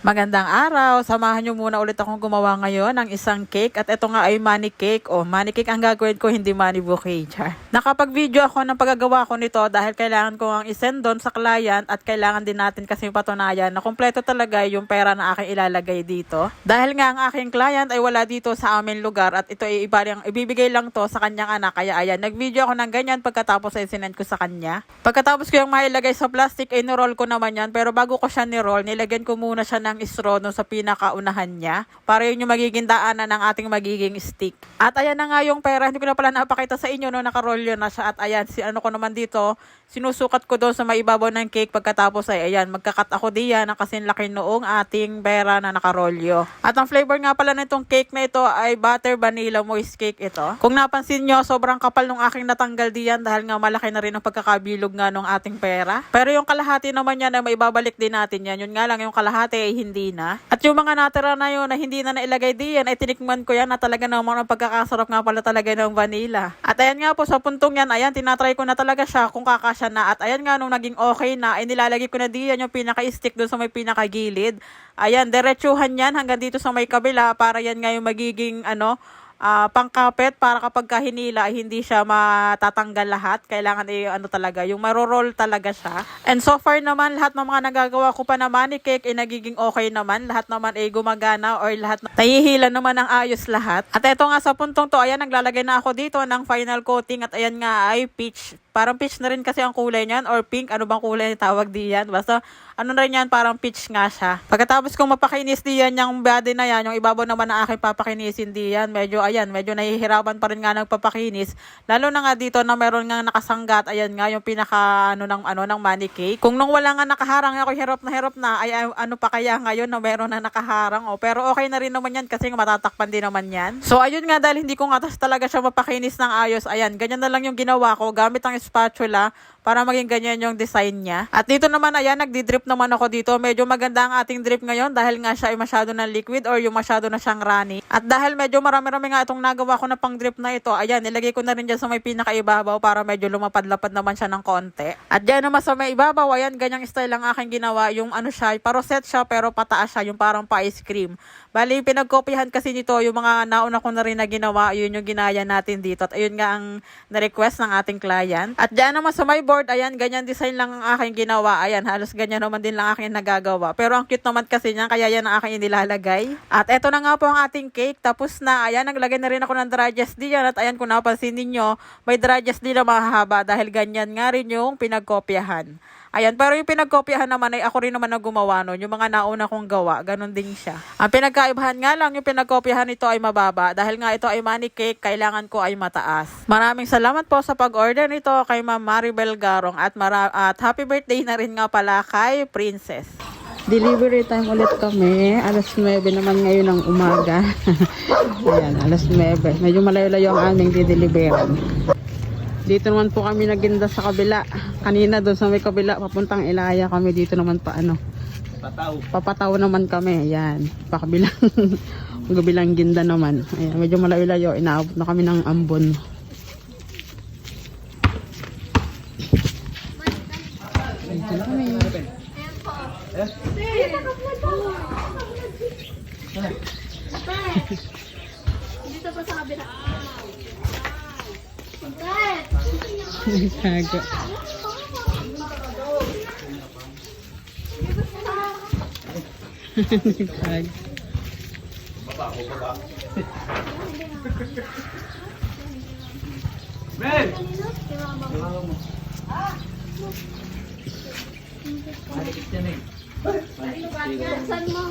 Magandang araw! Samahan nyo muna ulit akong gumawa ngayon ng isang cake at ito nga ay money cake o money cake ang gagawin ko hindi money bouquet. Char. Nakapag-video ako ng paggagawa ko nito dahil kailangan ko ang isend doon sa client at kailangan din natin kasi patunayan na kompleto talaga yung pera na aking ilalagay dito. Dahil nga ang aking client ay wala dito sa amin lugar at ito ay iba ibibigay lang to sa kanyang anak kaya ayan nag-video ako ng ganyan pagkatapos ay sinend ko sa kanya. Pagkatapos ko yung mailagay sa plastic ay nirol ko naman yan pero bago ko siya nirol nilagyan ko muna siya ng straw no sa pinakaunahan niya para yun yung magiging daanan ng ating magiging stick. At ayan na nga yung pera, hindi ko na pala napakita sa inyo no, nakarolyo na siya at ayan, si ano ko naman dito, sinusukat ko doon sa may ibabaw ng cake pagkatapos ay ayan, magkakat ako diyan na kasing laki noong ating pera na nakarolyo. At ang flavor nga pala nitong cake na ito ay butter vanilla moist cake ito. Kung napansin nyo, sobrang kapal nung aking natanggal diyan dahil nga malaki na rin ang pagkakabilog nga nung ating pera. Pero yung kalahati naman yan ay maibabalik din natin yan. Yun nga lang, yung kalahati ay hindi na. At yung mga natira na yun na hindi na nailagay diyan ay tinikman ko yan na talaga naman ang pagkakasarap nga pala talaga ng vanilla. At ayan nga po sa puntong yan, ayan, tinatry ko na talaga siya kung kakasya na. At ayan nga nung naging okay na, ay nilalagay ko na diyan yung pinaka-stick doon sa may pinakagilid. Ayan, diretsuhan yan hanggang dito sa may kabila para yan nga yung magiging ano, ah, pangkapit para kapag kahinila hindi siya matatanggal lahat. Kailangan ay ano talaga, yung maroroll talaga siya. And so far naman, lahat ng mga nagagawa ko pa na money cake ay nagiging okay naman. Lahat naman ay gumagana or lahat na naman ng ayos lahat. At eto nga sa puntong to, ayan, naglalagay na ako dito ng final coating at ayan nga ay peach Parang peach na rin kasi ang kulay niyan or pink. Ano bang kulay tawag diyan? Basta ano na rin yan, parang peach nga siya. Pagkatapos kong mapakinis diyan yung body na yan, yung ibabaw naman na aking papakinisin diyan, medyo ayan, medyo nahihirapan pa rin nga nagpapakinis. Lalo na nga dito na meron nga nakasanggat, ayan nga yung pinaka ano ng ano ng money cake. Kung nung wala nga nakaharang ako hirap na hirap na, ay, ano pa kaya ngayon na meron na nakaharang. Oh, pero okay na rin naman yan kasi matatakpan din naman yan. So ayun nga dahil hindi ko nga talaga siya mapakinis ng ayos, ayan, ganyan na lang yung ginawa ko gamit ang spatula para maging ganyan yung design niya. At dito naman, ayan, nagdi-drip naman ako dito. Medyo maganda ang ating drip ngayon dahil nga siya ay masyado ng liquid or yung masyado na siyang runny. At dahil medyo marami-rami nga itong nagawa ko na pang drip na ito, ayan, nilagay ko na rin dyan sa may pinakaibabaw para medyo lumapad-lapad naman siya ng konti. At dyan naman sa may ibabaw, ayan, ganyang style ang aking ginawa. Yung ano siya, paroset siya pero pataas siya, yung parang pa-ice cream. Bali, pinagkopyahan kasi nito yung mga nauna ko na rin na ginawa, yun yung ginaya natin dito. At ayun nga ang na-request ng ating client. At dyan naman sa my board, ayan, ganyan design lang ang aking ginawa. Ayan, halos ganyan naman din lang aking nagagawa. Pero ang cute naman kasi niya, kaya yan ang aking inilalagay. At eto na nga po ang ating cake. Tapos na, ayan, naglagay na rin ako ng dry gest diyan. At ayan, kung napansin ninyo, may dry din na mahahaba dahil ganyan nga rin yung pinagkopyahan. Ayan, pero yung pinagkopyahan naman ay ako rin naman na gumawa nun. Yung mga nauna kong gawa, ganun din siya. Ang pinagkaibahan nga lang, yung pinagkopyahan nito ay mababa. Dahil nga ito ay money cake, kailangan ko ay mataas. Maraming salamat po sa pag-order nito kay Ma'am Maribel Garong at, mara- at happy birthday na rin nga pala kay Princess. Delivery time ulit kami. Alas 9 naman ngayon ng umaga. Ayan, alas 9. Medyo malayo-layo ang aming dideliveran. Dito naman po kami naginda sa kabila. Kanina doon sa may kabila, papuntang Ilaya kami. Dito naman pa ano. Pataw. Papataw naman kami. Ayan. Pakabilang. kabilang ginda naman. Ayan, medyo malayo-layo. Inaabot na kami ng ambon. Dito na kami. Dito pa sa kabila. Nagsago. Nagsago. Men! Saan mo?